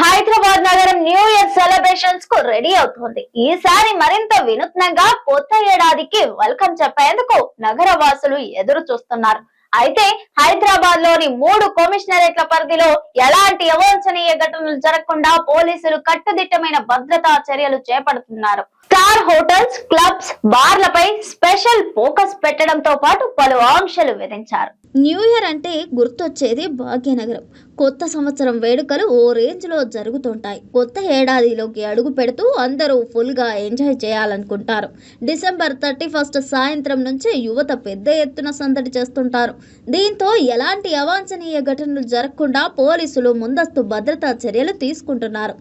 హైదరాబాద్ నగరం new year సెలబ్రేషన్స్కు ready అవుతోంది. ఈసారి మరింత వినూత్నంగా కొత్త ఏడాదికి వెల్కమ్ చెప్పేందుకు నగర వాసులు ఎదురు చూస్తున్నారు. అయితే హైదరాబాద్లోని మూడు కమిషనరేట్ల పరిధిలో ఎలాంటి అవాంఛనీయ ఘటనలు జరగకుండా పోలీసులు కట్టుదిట్టమైన భద్రతా చర్యలు చేపడుతున్నారు. స్టార్ హోటల్స్ క్లబ్స్ బార్లపై స్పెషల్ ఫోకస్ పెట్టడంతో పాటు పలు ఆంక్షలు విధించారు. న్యూ ఇయర్ అంటే గుర్తొచ్చేది భాగ్యనగరం. కొత్త సంవత్సరం వేడుకలు ఓ రేంజ్లో జరుగుతుంటాయి. కొత్త ఏడాదిలోకి అడుగు పెడుతూ అందరూ ఫుల్గా ఎంజాయ్ చేయాలనుకుంటారు. డిసెంబర్ థర్టీ ఫస్ట్ సాయంత్రం నుంచే యువత పెద్ద ఎత్తున సందడి చేస్తుంటారు. దీంతో ఎలాంటి అవాంఛనీయ ఘటనలు జరగకుండా పోలీసులు ముందస్తు భద్రతా చర్యలు తీసుకుంటున్నారు.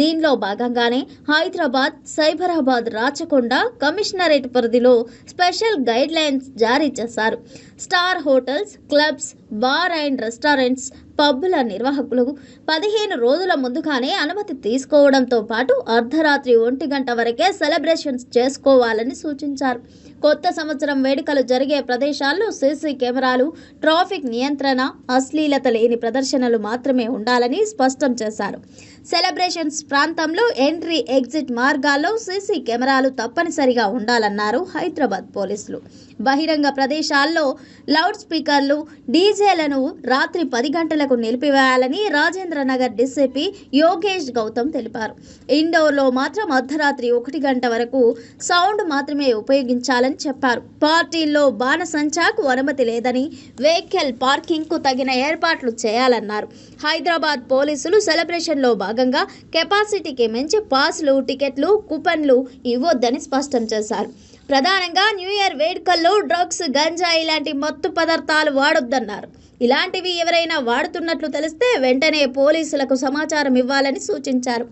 దీనిలో భాగంగానే హైదరాబాద్ సైబరాబాద్ రాచకొండ కమిషనరేట్ పరిధిలో స్పెషల్ గైడ్ లైన్స్ జారీ చేశారు. Star hotels clubs bar and restaurants పబ్బుల నిర్వాహకులు పదిహేను రోజుల ముందుగానే అనుమతి తీసుకోవడంతో పాటు అర్ధరాత్రి ఒంటి గంట వరకే సెలబ్రేషన్స్ చేసుకోవాలని సూచించారు. కొత్త సంవత్సరం వేడుకలు జరిగే ప్రదేశాల్లో సీసీ కెమెరాలు ట్రాఫిక్ నియంత్రణ అశ్లీలత లేని ప్రదర్శనలు మాత్రమే ఉండాలని స్పష్టం చేశారు. సెలబ్రేషన్స్ ప్రాంతంలో ఎంట్రీ ఎగ్జిట్ మార్గాల్లో సీసీ కెమెరాలు తప్పనిసరిగా ఉండాలన్నారు హైదరాబాద్ పోలీసులు. బహిరంగ ప్రదేశాల్లో లౌడ్ స్పీకర్లు డీజేలను రాత్రి పది గంటల గంటలకు నిలిపివేయాలని రాజేంద్ర నగర్ డీసీపీ యోగేష్ గౌతమ్ తెలిపారు. ఇండోర్లో మాత్రం అర్ధరాత్రి ఒకటి గంట వరకు సౌండ్ మాత్రమే ఉపయోగించాలని చెప్పారు. పార్టీల్లో బాణసంచాకు అనుమతి లేదని వెహికల్ పార్కింగ్కు తగిన ఏర్పాట్లు చేయాలన్నారు. హైదరాబాద్ పోలీసులు సెలబ్రేషన్లో భాగంగా కెపాసిటీకి మించి పాస్లు టికెట్లు కూపన్లు ఇవ్వొద్దని స్పష్టం చేశారు. ప్రధానంగా న్యూ ఇయర్ వేడుకల్లో డ్రగ్స్ గంజాయి లాంటి మత్తు పదార్థాలు వాడొద్దన్నారు. ఇలాంటివి ఎవరైనా వాడుతున్నట్లు తెలిస్తే వెంటనే పోలీసులకు సమాచారం ఇవ్వాలని సూచించారు.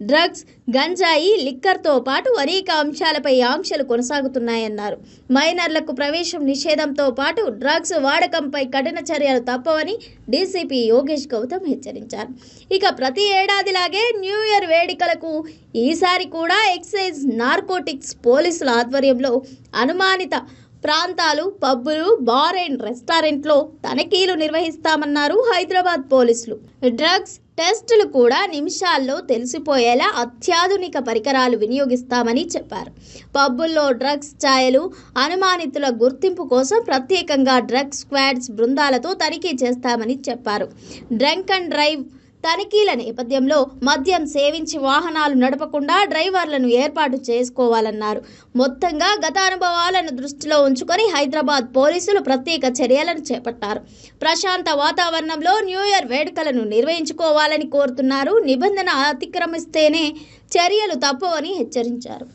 డ్రగ్స్ గంజాయి లిక్కర్తో పాటు అనేక అంశాలపై ఆంక్షలు కొనసాగుతున్నాయన్నారు. మైనర్లకు ప్రవేశం నిషేధంతో పాటు డ్రగ్స్ వాడకంపై కఠిన చర్యలు తప్పవని డీసీపీ యోగేష్ గౌతమ్ హెచ్చరించారు. ఇక ప్రతి ఏడాదిలాగే న్యూ ఇయర్ వేడుకలకు ఈసారి కూడా ఎక్సైజ్ నార్కోటిక్స్ పోలీసుల ఆధ్వర్యంలో అనుమానిత ప్రాంతాలు పబ్బులు బార్ అండ్ రెస్టారెంట్లో తనిఖీలు నిర్వహిస్తామన్నారు హైదరాబాద్ పోలీసులు. డ్రగ్స్ టెస్టులు కూడా నిమిషాల్లో తెలిసిపోయేలా అత్యాధునిక పరికరాలు వినియోగిస్తామని చెప్పారు. పబ్బుల్లో డ్రగ్స్ ఛాయలు అనుమానితుల గుర్తింపు కోసం ప్రత్యేకంగా డ్రగ్స్ స్క్వాడ్స్ బృందాలతో తనిఖీ చేస్తామని చెప్పారు. డ్రంక్ అండ్ డ్రైవ్ తనిఖీల నేపథ్యంలో మద్యం సేవించి వాహనాలు నడపకుండా డ్రైవర్లను ఏర్పాటు చేసుకోవాలన్నారు. మొత్తంగా గత అనుభవాలను దృష్టిలో ఉంచుకొని హైదరాబాద్ పోలీసులు ప్రత్యేక చర్యలను చేపట్టారు. ప్రశాంత వాతావరణంలో న్యూ ఇయర్ వేడుకలను నిర్వహించుకోవాలని కోరుతున్నారు. నిబంధన అతిక్రమిస్తేనే చర్యలు తప్పవని హెచ్చరించారు.